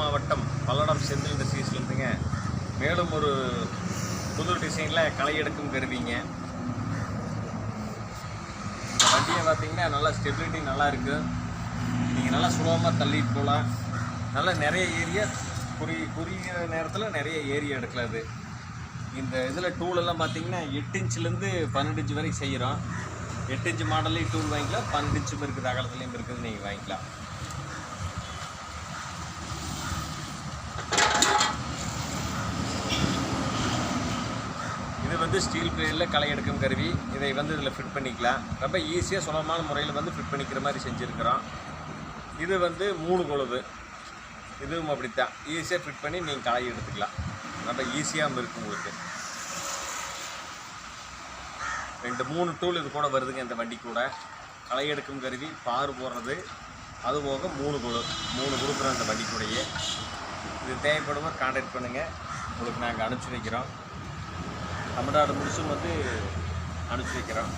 மாவட்டம் பல்லடம் செந்தில் இண்டஸ்ட்ரீஸ்லேருந்துங்க மேலும் ஒரு புது டிசைனில் களை எடுக்கும் கருவிங்க. இந்த வண்டியை பார்த்தீங்கன்னா நல்லா ஸ்டெபிலிட்டி நல்லா இருக்குது நீங்கள் நல்லா சுலபமாக தள்ளிட்டு போகலாம் நல்லா நிறைய ஏரியா குறி குறுகிய நேரத்தில் நிறைய ஏரியா எடுக்கலாம் அது இந்த இதில் டூலெல்லாம் பார்த்தீங்கன்னா எட்டு இன்ச்லேருந்து பன்னெண்டு இன்ச் வரைக்கும் செய்கிறோம் எட்டு இன்ச் மாடல்லையும் டூல் வாங்கிக்கலாம். பன்னெண்டு இன்ச்சும் இருக்குது அகலத்துலேயும் இருக்குதுன்னு நீங்கள் வாங்கிக்கலாம். இது வந்து ஸ்டீல் பிளேடில் களை எடுக்கும் கருவி. இதை வந்து இதில் ஃபிட் பண்ணிக்கலாம். ரொம்ப ஈஸியாக சுலபமான முறையில் வந்து ஃபிட் பண்ணிக்கிற மாதிரி செஞ்சுருக்கிறோம். இது வந்து மூணு கொழுவு. இதுவும் அப்படித்தான். ஈஸியாக ஃபிட் பண்ணி நீங்கள் களை எடுத்துக்கலாம். ரொம்ப ஈஸியாகவும் இருக்கும் உங்களுக்கு. ரெண்டு மூணு டூல் இது கூட வருதுங்க இந்த வண்டி கூட. களை எடுக்கும் கருவி பாறு போடுறது. அது போக மூணு குழு. மூணு கொடுக்குறோம் இந்த வண்டி கூடயே. இது தேவைப்படுவோம் கான்டாக்ட் பண்ணுங்கள் உங்களுக்கு நாங்கள் அனுப்பிச்சி வைக்கிறோம். தமிழ்நாடு முழுசும் வந்து அனுப்பிச்சி வைக்கிறோம்.